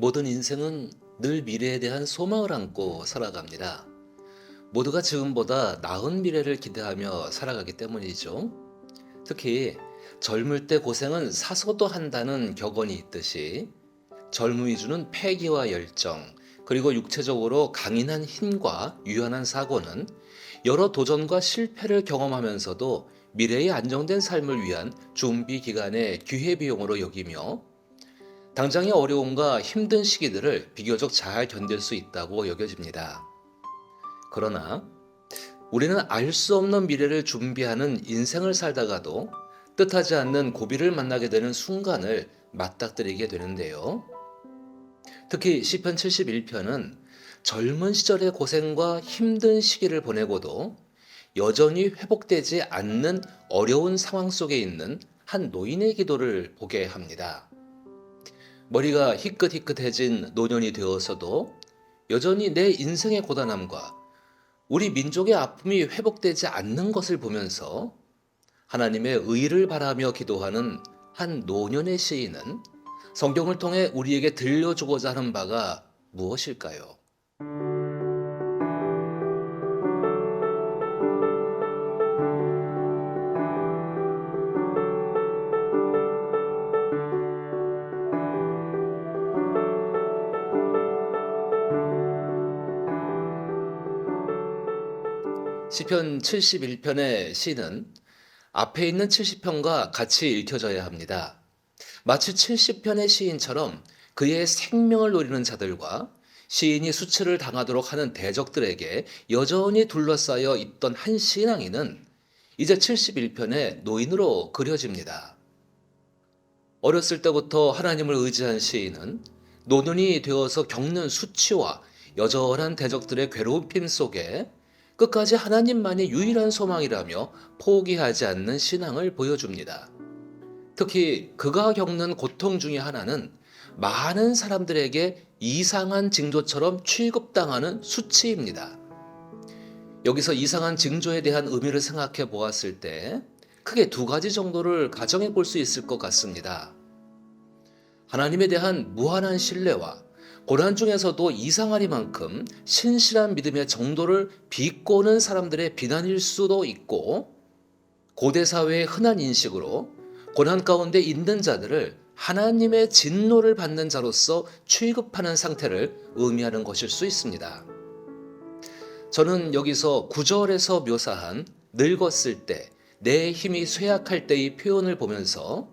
모든 인생은 늘 미래에 대한 소망을 안고 살아갑니다. 모두가 지금보다 나은 미래를 기대하며 살아가기 때문이죠. 특히 젊을 때 고생은 사서도 한다는 격언이 있듯이 젊음이 주는 패기와 열정, 그리고 육체적으로 강인한 힘과 유연한 사고는 여러 도전과 실패를 경험하면서도 미래의 안정된 삶을 위한 준비 기간의 기회비용으로 여기며 당장의 어려움과 힘든 시기들을 비교적 잘 견딜 수 있다고 여겨집니다. 그러나 우리는 알 수 없는 미래를 준비하는 인생을 살다가도 뜻하지 않는 고비를 만나게 되는 순간을 맞닥뜨리게 되는데요. 특히 시편 71편은 젊은 시절의 고생과 힘든 시기를 보내고도 여전히 회복되지 않는 어려운 상황 속에 있는 한 노인의 기도를 보게 합니다. 머리가 희끗희끗해진 노년이 되어서도 여전히 내 인생의 고단함과 우리 민족의 아픔이 회복되지 않는 것을 보면서 하나님의 의를 바라며 기도하는 한 노년의 시인은 성경을 통해 우리에게 들려주고자 하는 바가 무엇일까요? 시편 71편의 시는 앞에 있는 70편과 같이 읽혀져야 합니다. 마치 70편의 시인처럼 그의 생명을 노리는 자들과 시인이 수치를 당하도록 하는 대적들에게 여전히 둘러싸여 있던 한 신앙인은 이제 71편의 노인으로 그려집니다. 어렸을 때부터 하나님을 의지한 시인은 노년이 되어서 겪는 수치와 여전한 대적들의 괴롭힘 속에 끝까지 하나님만이 유일한 소망이라며 포기하지 않는 신앙을 보여줍니다. 특히 그가 겪는 고통 중의 하나는 많은 사람들에게 이상한 징조처럼 취급당하는 수치입니다. 여기서 이상한 징조에 대한 의미를 생각해 보았을 때 크게 두 가지 정도를 가정해 볼 수 있을 것 같습니다. 하나님에 대한 무한한 신뢰와 고난 중에서도 이상하리만큼 신실한 믿음의 정도를 비꼬는 사람들의 비난일 수도 있고 고대 사회의 흔한 인식으로 고난 가운데 있는 자들을 하나님의 진노를 받는 자로서 취급하는 상태를 의미하는 것일 수 있습니다. 저는 여기서 구절에서 묘사한 늙었을 때, 내 힘이 쇠약할 때의 표현을 보면서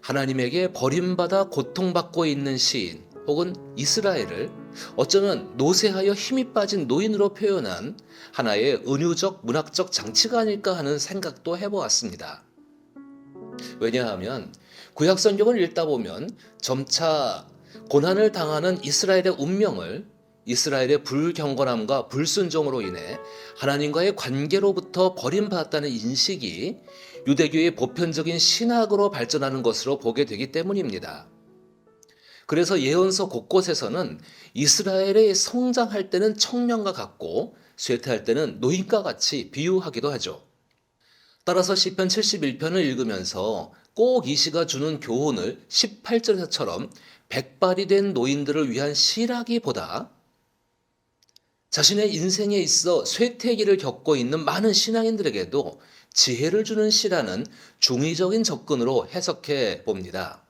하나님에게 버림받아 고통받고 있는 시인 혹은 이스라엘을 어쩌면 노쇠하여 힘이 빠진 노인으로 표현한 하나의 은유적 문학적 장치가 아닐까 하는 생각도 해보았습니다. 왜냐하면 구약 성경을 읽다 보면 점차 고난을 당하는 이스라엘의 운명을 이스라엘의 불경건함과 불순종으로 인해 하나님과의 관계로부터 버림받았다는 인식이 유대교의 보편적인 신학으로 발전하는 것으로 보게 되기 때문입니다. 그래서 예언서 곳곳에서는 이스라엘의 성장할 때는 청년과 같고 쇠퇴할 때는 노인과 같이 비유하기도 하죠. 따라서 시편 71편을 읽으면서 꼭 이 시가 주는 교훈을 18절에서처럼 백발이 된 노인들을 위한 시라기보다 자신의 인생에 있어 쇠퇴기를 겪고 있는 많은 신앙인들에게도 지혜를 주는 시라는 중의적인 접근으로 해석해 봅니다.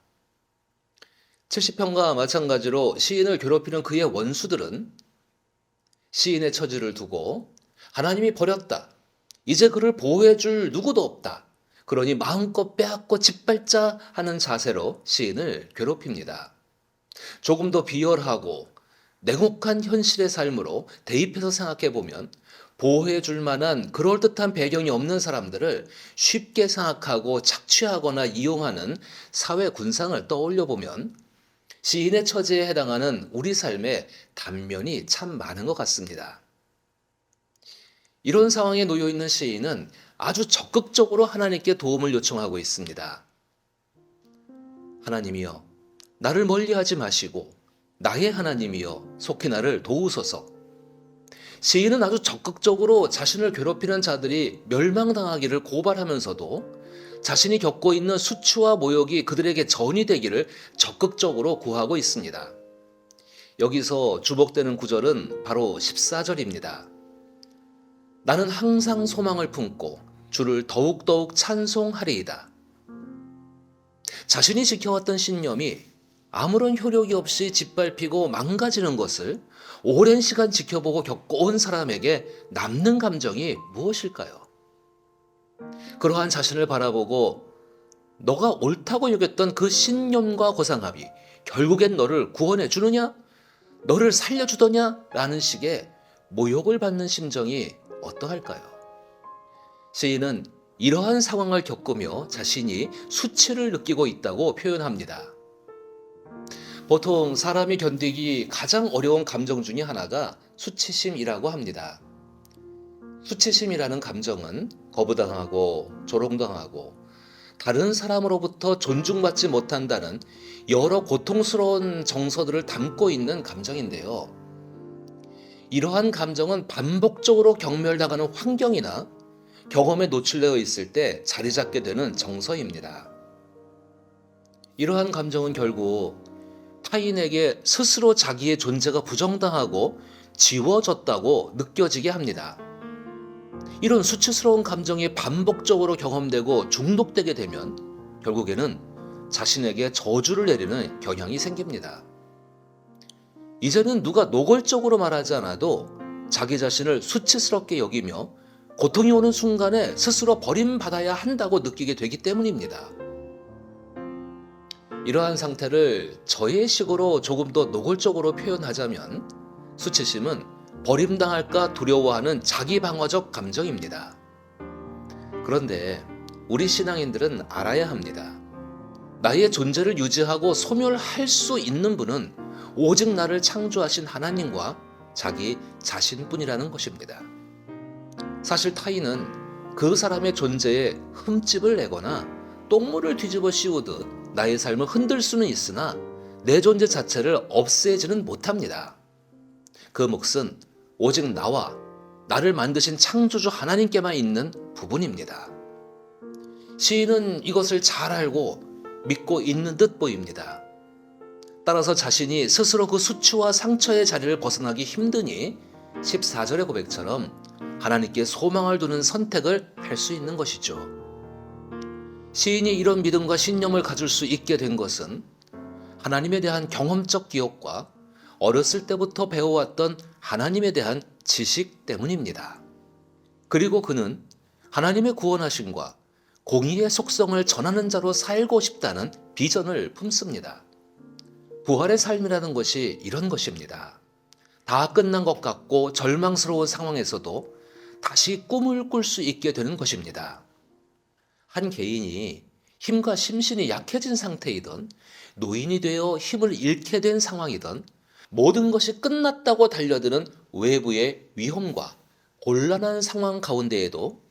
70편과 마찬가지로 시인을 괴롭히는 그의 원수들은 시인의 처지를 두고 하나님이 버렸다. 이제 그를 보호해 줄 누구도 없다. 그러니 마음껏 빼앗고 짓밟자 하는 자세로 시인을 괴롭힙니다. 조금 더 비열하고 냉혹한 현실의 삶으로 대입해서 생각해 보면 보호해 줄 만한 그럴듯한 배경이 없는 사람들을 쉽게 생각하고 착취하거나 이용하는 사회 군상을 떠올려 보면 시인의 처지에 해당하는 우리 삶의 단면이 참 많은 것 같습니다. 이런 상황에 놓여 있는 시인은 아주 적극적으로 하나님께 도움을 요청하고 있습니다. 하나님이여, 나를 멀리 하지 마시고 나의 하나님이여 속히 나를 도우소서. 시인은 아주 적극적으로 자신을 괴롭히는 자들이 멸망당하기를 고발하면서도 자신이 겪고 있는 수치와 모욕이 그들에게 전이 되기를 적극적으로 구하고 있습니다. 여기서 주목되는 구절은 바로 14절입니다. 나는 항상 소망을 품고 주를 더욱더욱 찬송하리이다. 자신이 지켜왔던 신념이 아무런 효력이 없이 짓밟히고 망가지는 것을 오랜 시간 지켜보고 겪어온 사람에게 남는 감정이 무엇일까요? 그러한 자신을 바라보고 너가 옳다고 여겼던 그 신념과 고상함이 결국엔 너를 구원해 주느냐? 너를 살려주더냐? 라는 식의 모욕을 받는 심정이 어떠할까요? 시인은 이러한 상황을 겪으며 자신이 수치를 느끼고 있다고 표현합니다. 보통 사람이 견디기 가장 어려운 감정 중에 하나가 수치심이라고 합니다. 수치심이라는 감정은 거부당하고 조롱당하고 다른 사람으로부터 존중받지 못한다는 여러 고통스러운 정서들을 담고 있는 감정인데요. 이러한 감정은 반복적으로 경멸당하는 환경이나 경험에 노출되어 있을 때 자리 잡게 되는 정서입니다. 이러한 감정은 결국 타인에게 스스로 자기의 존재가 부정당하고 지워졌다고 느껴지게 합니다. 이런 수치스러운 감정이 반복적으로 경험되고 중독되게 되면 결국에는 자신에게 저주를 내리는 경향이 생깁니다. 이제는 누가 노골적으로 말하지 않아도 자기 자신을 수치스럽게 여기며 고통이 오는 순간에 스스로 버림받아야 한다고 느끼게 되기 때문입니다. 이러한 상태를 저의 식으로 조금 더 노골적으로 표현하자면 수치심은 버림당할까 두려워하는 자기 방어적 감정입니다. 그런데 우리 신앙인들은 알아야 합니다. 나의 존재를 유지하고 소멸할 수 있는 분은 오직 나를 창조하신 하나님과 자기 자신뿐이라는 것입니다. 사실 타인은 그 사람의 존재에 흠집을 내거나 똥물을 뒤집어 씌우듯 나의 삶을 흔들 수는 있으나 내 존재 자체를 없애지는 못합니다. 그 몫은 오직 나와 나를 만드신 창조주 하나님께만 있는 부분입니다. 시인은 이것을 잘 알고 믿고 있는 듯 보입니다. 따라서 자신이 스스로 그 수치와 상처의 자리를 벗어나기 힘드니 14절의 고백처럼 하나님께 소망을 두는 선택을 할 수 있는 것이죠. 시인이 이런 믿음과 신념을 가질 수 있게 된 것은 하나님에 대한 경험적 기억과 어렸을 때부터 배워왔던 하나님에 대한 지식 때문입니다. 그리고 그는 하나님의 구원하심과 공의의 속성을 전하는 자로 살고 싶다는 비전을 품습니다. 부활의 삶이라는 것이 이런 것입니다. 다 끝난 것 같고 절망스러운 상황에서도 다시 꿈을 꿀 수 있게 되는 것입니다. 한 개인이 힘과 심신이 약해진 상태이든 노인이 되어 힘을 잃게 된 상황이든 모든 것이 끝났다고 달려드는 외부의 위험과 곤란한 상황 가운데에도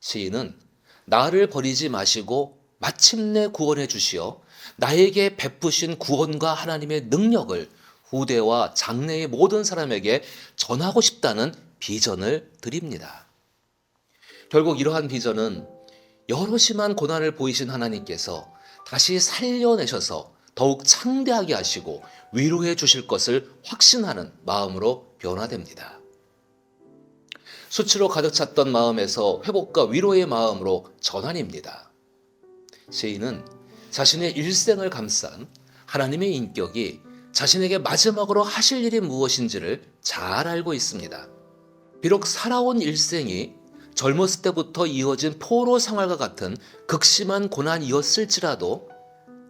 시인은 나를 버리지 마시고 마침내 구원해 주시어 나에게 베푸신 구원과 하나님의 능력을 후대와 장래의 모든 사람에게 전하고 싶다는 비전을 드립니다. 결국 이러한 비전은 여러 심한 고난을 보이신 하나님께서 다시 살려내셔서 더욱 창대하게 하시고 위로해 주실 것을 확신하는 마음으로 변화됩니다. 수치로 가득 찼던 마음에서 회복과 위로의 마음으로 전환입니다. 시인은 자신의 일생을 감싼 하나님의 인격이 자신에게 마지막으로 하실 일이 무엇인지를 잘 알고 있습니다. 비록 살아온 일생이 젊었을 때부터 이어진 포로 생활과 같은 극심한 고난이었을지라도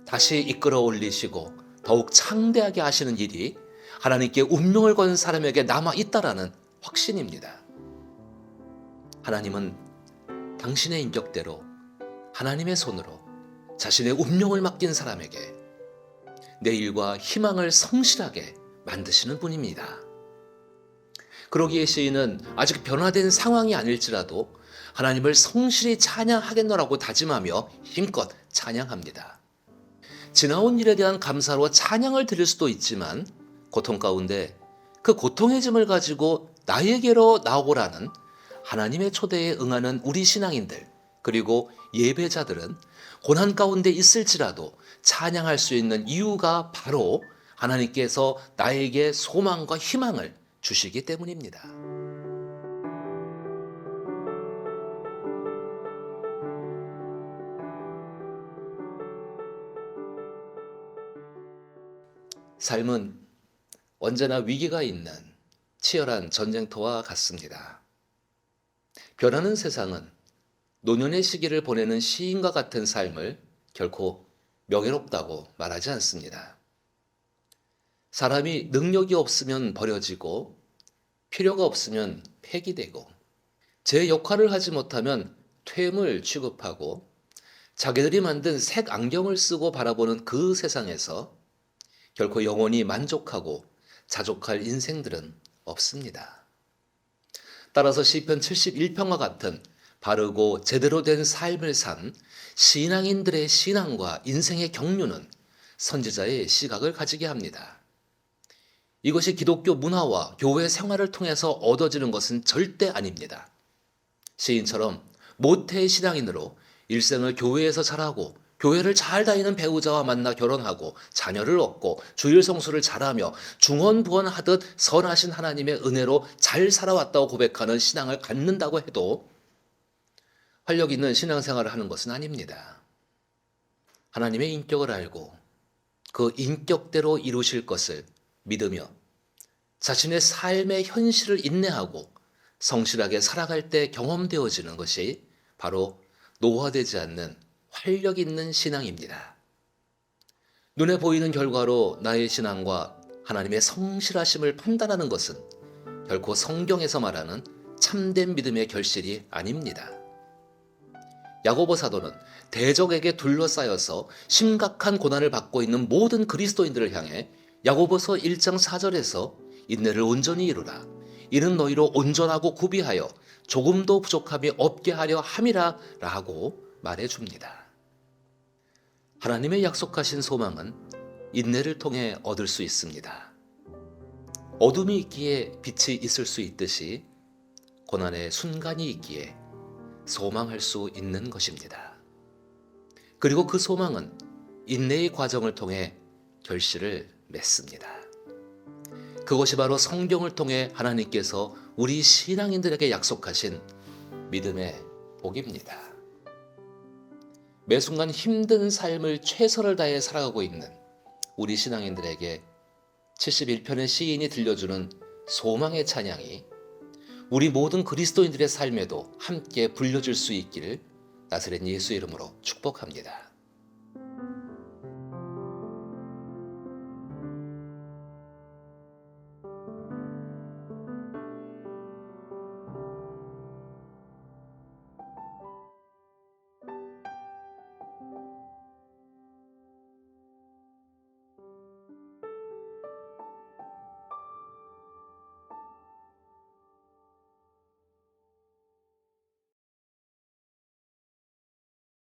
다시 이끌어 올리시고 더욱 창대하게 하시는 일이 하나님께 운명을 건 사람에게 남아 있다라는 확신입니다. 하나님은 당신의 인격대로 하나님의 손으로 자신의 운명을 맡긴 사람에게 내일과 희망을 성실하게 만드시는 분입니다. 그러기에 시인은 아직 변화된 상황이 아닐지라도 하나님을 성실히 찬양하겠노라고 다짐하며 힘껏 찬양합니다. 지나온 일에 대한 감사로 찬양을 드릴 수도 있지만 고통 가운데 그 고통의 짐을 가지고 나에게로 나오라는 하나님의 초대에 응하는 우리 신앙인들 그리고 예배자들은 고난 가운데 있을지라도 찬양할 수 있는 이유가 바로 하나님께서 나에게 소망과 희망을 주시기 때문입니다. 삶은 언제나 위기가 있는 치열한 전쟁터와 같습니다. 변하는 세상은 노년의 시기를 보내는 시인과 같은 삶을 결코 명예롭다고 말하지 않습니다. 사람이 능력이 없으면 버려지고 필요가 없으면 폐기되고 제 역할을 하지 못하면 퇴물 취급하고 자기들이 만든 색 안경을 쓰고 바라보는 그 세상에서 결코 영원히 만족하고 자족할 인생들은 없습니다. 따라서 시편 71편과 같은 바르고 제대로 된 삶을 산 신앙인들의 신앙과 인생의 경륜은 선지자의 시각을 가지게 합니다. 이것이 기독교 문화와 교회 생활을 통해서 얻어지는 것은 절대 아닙니다. 시인처럼 모태의 신앙인으로 일생을 교회에서 자라고 교회를 잘 다니는 배우자와 만나 결혼하고 자녀를 얻고 주일 성수를 잘하며 중언부언하듯 선하신 하나님의 은혜로 잘 살아왔다고 고백하는 신앙을 갖는다고 해도 활력 있는 신앙생활을 하는 것은 아닙니다. 하나님의 인격을 알고 그 인격대로 이루실 것을 믿으며 자신의 삶의 현실을 인내하고 성실하게 살아갈 때 경험되어지는 것이 바로 노화되지 않는 활력 있는 신앙입니다. 눈에 보이는 결과로 나의 신앙과 하나님의 성실하심을 판단하는 것은 결코 성경에서 말하는 참된 믿음의 결실이 아닙니다. 야고보 사도는 대적에게 둘러싸여서 심각한 고난을 받고 있는 모든 그리스도인들을 향해 야고보서 1장 4절에서 인내를 온전히 이루라. 이는 너희로 온전하고 구비하여 조금도 부족함이 없게 하려 함이라 라고 말해 줍니다. 하나님의 약속하신 소망은 인내를 통해 얻을 수 있습니다. 어둠이 있기에 빛이 있을 수 있듯이 고난의 순간이 있기에 소망할 수 있는 것입니다. 그리고 그 소망은 인내의 과정을 통해 결실을 맺습니다. 그것이 바로 성경을 통해 하나님께서 우리 신앙인들에게 약속하신 믿음의 복입니다. 매 순간 힘든 삶을 최선을 다해 살아가고 있는 우리 신앙인들에게 71편의 시인이 들려주는 소망의 찬양이 우리 모든 그리스도인들의 삶에도 함께 불려줄 수 있기를 나사렛 예수 이름으로 축복합니다.